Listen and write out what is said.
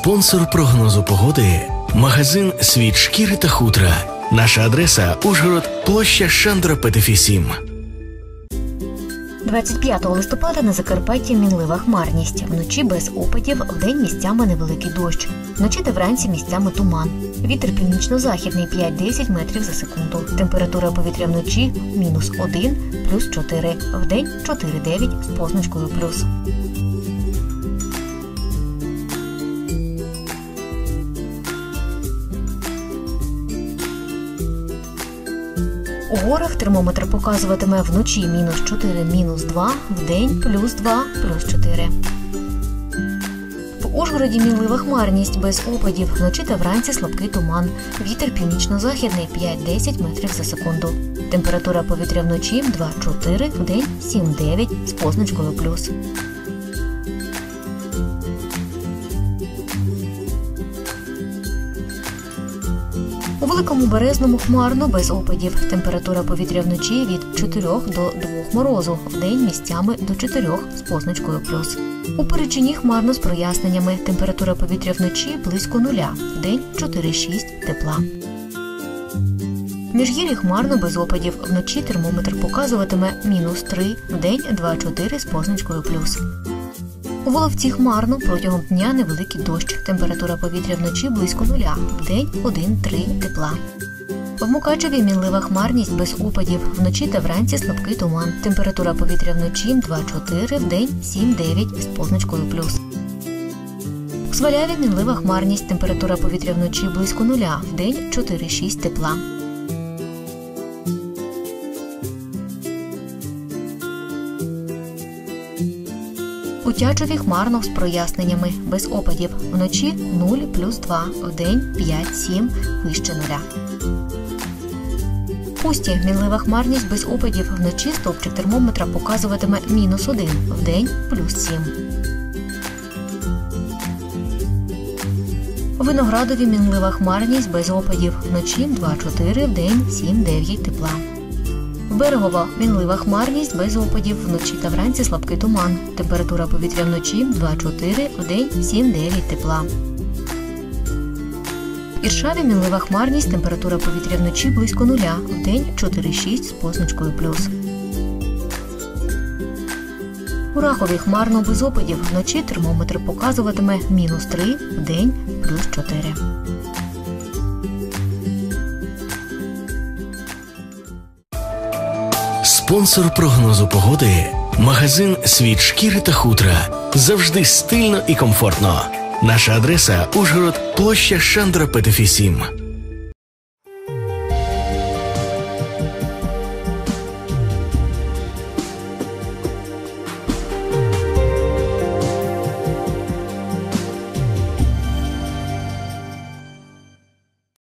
Спонсор прогнозу погоди магазин Світ шкіри та хутра. Наша адреса Ужгород, площа Шандра Петефі 7. 25 листопада на Закарпатті мінлива хмарність. Вночі без опадів, вдень місцями невеликий дощ. Вночі та вранці місцями туман. Вітер північно-західний 5-10 метрів за секунду. Температура повітря вночі мінус 1, плюс 4. Вдень 4-9 з позначкою плюс. У горах термометр показуватиме вночі мінус 4, мінус 2, вдень плюс 2, плюс 4. В Ужгороді мінлива хмарність без опадів. Вночі та вранці слабкий туман. Вітер північно-західний 5-10 метрів за секунду. Температура повітря вночі 2-4, вдень 7-9 з позначкою плюс. Великому березному хмарно без опадів. Температура повітря вночі від 4 до 2 морозу, вдень місцями до 4 з позначкою плюс. У Перечині хмарно з проясненнями. Температура повітря вночі близько нуля, вдень 4-6 тепла. Міжгір'ї хмарно без опадів. Вночі термометр показуватиме мінус 3, вдень 2-4 з позначкою плюс. У Воловці хмарно протягом дня невеликий дощ. Температура повітря вночі близько нуля, вдень 1-3 тепла. В Мукачеві мінлива хмарність без опадів. Вночі та вранці слабкий туман. Температура повітря вночі 2-4, вдень 7-9 з позначкою плюс. У Сваляві мінлива хмарність. Температура повітря вночі близько нуля, вдень 4-6 тепла. У Тячеві хмарно з проясненнями, без опадів. Вночі 0 плюс 2, вдень 5-7, вище нуля. Пусті мінлива хмарність без опадів. Вночі стовпчик термометра показуватиме мінус 1, вдень плюс 7. Виноградові мінлива хмарність без опадів. Вночі 2-4, вдень 7-9 тепла. В Берегово мінлива хмарність без опадів. Вночі та вранці слабкий туман. Температура повітря вночі 2-4, вдень 7-9 тепла. Іршаві мінлива хмарність, температура повітря вночі близько нуля, вдень 4-6 з позначкою плюс. У Рахові хмарно без опадів. Вночі термометр показуватиме мінус 3, вдень плюс 4. Спонсор прогнозу погоди магазин Світ шкіри та хутра. Завжди стильно і комфортно. Наша адреса Ужгород, площа Шандра Петефі 7.